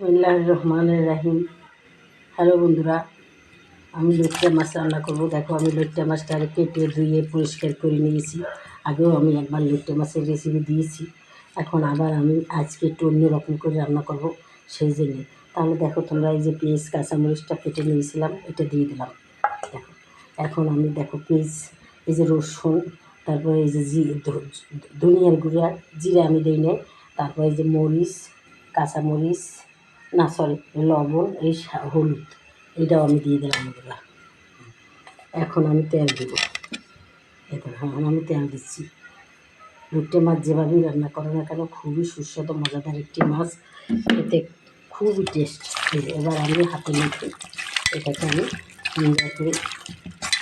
বিসমিল্লাহ রহমান রাহিম। হ্যালো বন্ধুরা, আমি লইট্টা মাছ রান্না করব। দেখো, আমি লইট্টা মাছটা কেটে ধুয়ে পরিষ্কার করে নিয়েছি। আগেও আমি একবার লইট্টা মাছের রেসিপি দিয়েছি। এখন আবার আমি আজকে একটু অন্যরকম করে রান্না করব সেই জন্যে। তাহলে দেখো, তোমরা এই যে পেঁয়াজ, কাঁচামরিচটা কেটে নিয়েছিলাম, এটা দিয়ে দিলাম। দেখো, এখন আমি দেখো পেঁয়াজ, এই যে রসুন, তারপরে এই যে জি ধনিয়ার গুঁড়া, জিরা আমি দিই নেই। তারপরে এই যে মরিচ, কাঁচামরিচ না সরি লবণ, এই হলুদ, এটাও আমি দিয়ে দিলাম এগুলা এখন আমি তেল দেব। এখন আমি তেল দিচ্ছি। লুটে মাছ যেভাবেই রান্না করো না কেন, খুবই সুস্বাদু, মজাদার একটি মাছ। এতে খুবই টেস্ট এবার আমি হাতে মেখে, এটাকে আমি সুন্দর করে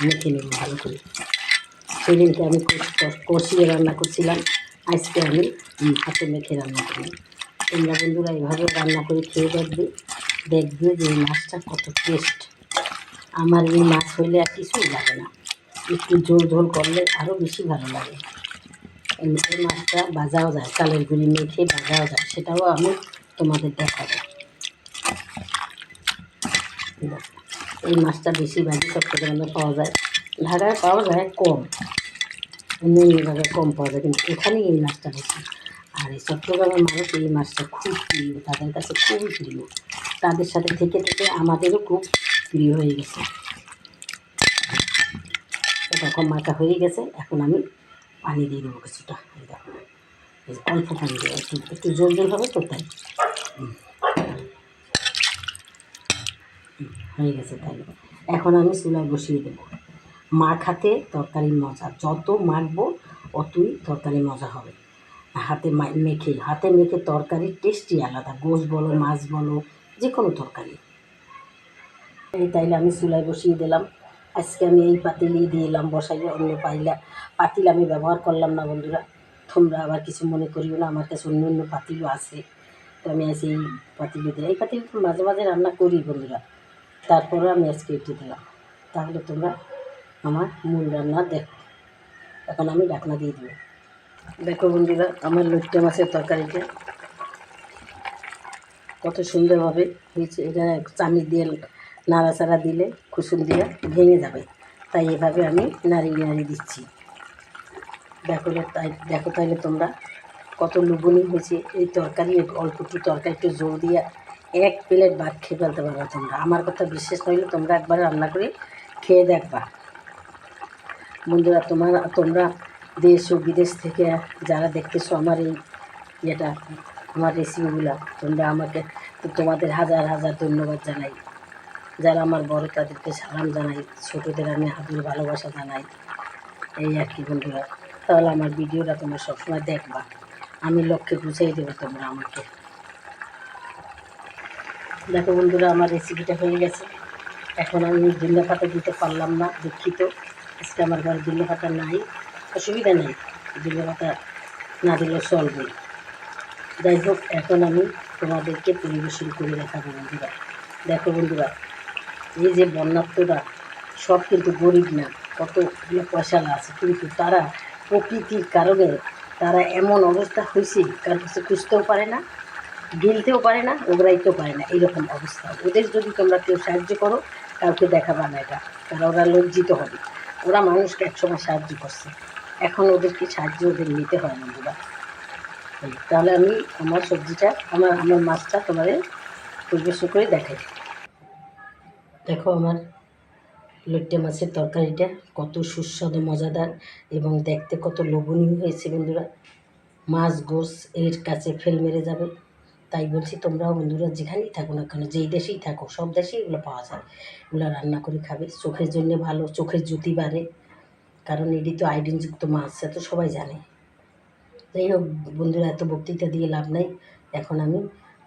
মেখে নেব ভালো করে। সেদিনকে আমি কষ- কষ- কষিয়ে রান্না করছিলাম, আজকে আমি হাতে মেখে রান্না করি তোমরা বন্ধুরা এভাবে রান্না করে খেয়ে দেখবে দেখবে যে এই মাছটা কত টেস্ট আমার এই মাছ হইলে আর কিছুই লাগে না। একটু ঝোল ঝোল করলে আরও বেশি ভালো লাগে। এই মাছটা বাজাও যায়, চালের গুঁড়ি মেখে বাজাও যায়, সেটাও আমি তোমাদের দেখাবো। এই মাছটা বেশি ভাজি চট্টগ্রামে পাওয়া যায়। ঢাকায় পাওয়া যায় কম। অন্য জায়গায় কম পাওয়া যায়, কিন্তু এখানেই এই মাছটা বেশি। আর এই চট্টগ্রামের মানুষ এই মাছটা খুব প্রিয়, তাদের কাছে খুবই প্রিয়। তাদের সাথে থেকে থেকে আমাদেরও খুব প্রিয় হয়ে গেছে। তখন মাথা হয়ে গেছে, এখন আমি পানি দিয়ে দেবো কিছুটা। এই দেখো অল্প পানি দেবো একটু একটু জোর জল হবে তো তাই। হয়ে গেছে তাই। এখন আমি চুলায় বসিয়ে দেবো। মাখাতে তরকারির মজা, যত মাখবো, অতই তরকারি মজা হবে। হাতে মেখে হাতে মেখে তরকারির টেস্টই আলাদা। গোশ বলো, মাছ বলো যে কোনো তরকারি। এই তাইলে আমি চুলায় বসিয়ে দিলাম। আজকে আমি এই পাতিলই দিয়ে এলাম বসাইলে অন্য পাইলা পাতিল আমি ব্যবহার করলাম না বন্ধুরা। তোমরা আবার কিছু মনে করিও না, আমার কাছে অন্য অন্য পাতিলও আছে। তো আমি আজকে এই পাতিলে দিলাম এই পাতিল তো মাঝে মাঝে রান্না করি বন্ধুরা। তারপরে আমি আজকে এটি দিলাম। তাহলে তোমরা আমার মূল রান্না দেখো এখন আমি ঢাকনা দিয়ে দেবো। দেখো বন্ধুরা, আমার লইট্টা মাছের তরকারিটা কত সুন্দরভাবে হয়েছে। এটা চামিচ দিয়ে নাড়াচাড়া দিলে কুসুম দিয়ে ভেঙে যাবে। তাই এভাবে আমি নাড়িয়ে নাড়িয়ে দিচ্ছি। দেখো তাই, দেখো তাইলে তোমরা কত লুবনি হয়েছে। এই তরকারি একটু অল্প একটু তরকারি একটু জোর দিয়ে এক প্লেট ভাত খেয়ে ফেলতে পারবে তোমরা। আমার কথা বিশ্বাস নইলে তোমরা একবার রান্না করে খেয়ে দেখবা। বন্ধুরা, তোমার, তোমরা দেশ ও বিদেশ থেকে যারা দেখতেছো আমার এই ইয়েটা, আমার রেসিপিগুলো তোমরা আমাকে তোমাদের হাজার হাজার ধন্যবাদ জানাই। যারা আমার বড় তাদেরকে সালাম জানাই, ছোটোদের আমি হাতের ভালোবাসা জানাই। এই আর কি বন্ধুরা, তাহলে আমার ভিডিওটা তোমরা সবসময় দেখবা। আমি লক্ষ্যে বুঝাই দেবো তোমরা আমাকে। দেখো বন্ধুরা, আমার রেসিপিটা হয়ে গেছে। এখন আমি জিল্লা পাতা দিতে পারলাম না, দুঃখিত। আজকে আমার ঘরে জিল্লা পাতা নাই। অসুবিধা নেই জিল্লা কথা না দিলেও চলবে। যাই হোক, এখন আমি তোমাদেরকে পরিবেশন করে দেখাবো বন্ধুরা। দেখো বন্ধুরা, এই যে বন্যাত্মরা সব কিন্তু গরিব না কতগুলো পয়সালা আছে, কিন্তু তারা প্রকৃতির কারণে তারা এমন অবস্থা হয়েছে, কার কাছে খুঁজতেও পারে না, গিলতেও পারে না, ওগরাইতেও পারে না, এরকম অবস্থা। ওদের যদি তোমরা কেউ সাহায্য করো, কাউকে দেখাবা না এটা, কারণ ওরা লজ্জিত হবে। ওরা মানুষকে একসময় সাহায্য করছে। এখন ওদেরকে সাহায্য ওদের নিতে হয় বন্ধুরা তাহলে আমি আমার সবজিটা, আমার আমার মাছটা তোমাদের পরিবেশন করে দেখাই। দেখো আমার লইট্টে মাছের তরকারিটা কত সুস্বাদু, মজাদার এবং দেখতে কত লোভনীয় হয়েছে বন্ধুরা। মাছ, গোস এর কাছে ফেল মেরে যাবে। তাই বলছি তোমরাও বন্ধুরা যেখানেই থাকো না কেন, যেই দেশেই থাকো, সব দেশেই এগুলো পাওয়া যায়। এগুলো রান্না করে খাবে, চোখের জন্য ভালো, চোখের জ্যোতি বাড়ে। কারণ এটি তো আয়োডিনযুক্ত মাছ সে তো সবাই জানে। যাই হোক, বন্ধুরা, এত বক্তৃতা দিয়ে লাভ নাই। এখন আমি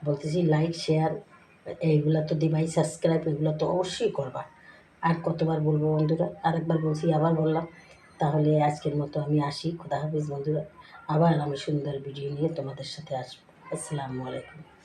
বলতেছি লাইক শেয়ার এইগুলো তো দিবাই সাবস্ক্রাইব এগুলো তো অবশ্যই করবা। আর কতবার বলব বন্ধুরা? আরেকবার বলছি, আবার বললাম। তাহলে আজকের মতো আমি আসি। খোদা হাফিজ বন্ধুরা। আবার আমি সুন্দর ভিডিও নিয়ে তোমাদের সাথে আসব। আসসালামু আলাইকুম।